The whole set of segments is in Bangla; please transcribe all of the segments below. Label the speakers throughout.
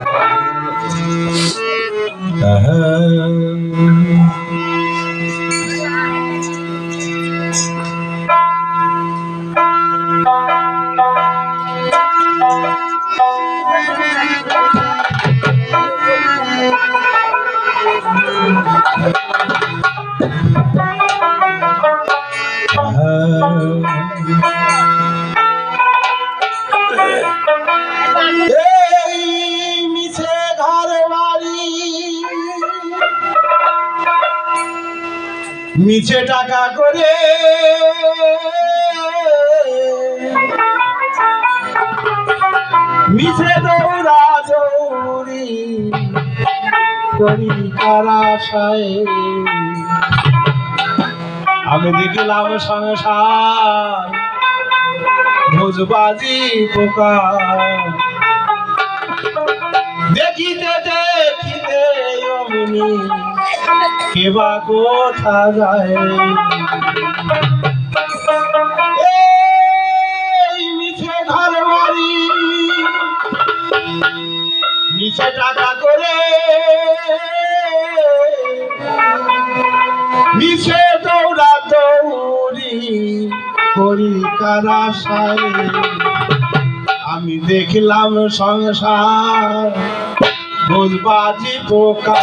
Speaker 1: Ah uh -huh. মিছে টাকা করে। মিছে দৌড়া দৌড়ি করি আমি দেখলাম সংসার, ভোজবাজি পোকা দেখিতে দেখিতে অমনি কেবা কথা যায়? মিছে ঘর বাড়ি। মিছে টাকা করে মিছে দৌড়া দৌড়ি করি কারা আমি দেখলাম সংসার ভুলবাজি পোকা।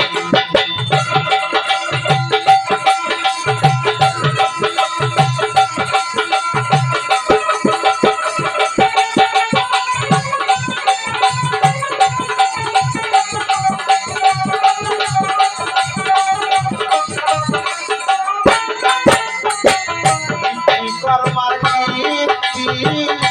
Speaker 1: Música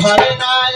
Speaker 1: ঘরে নাই।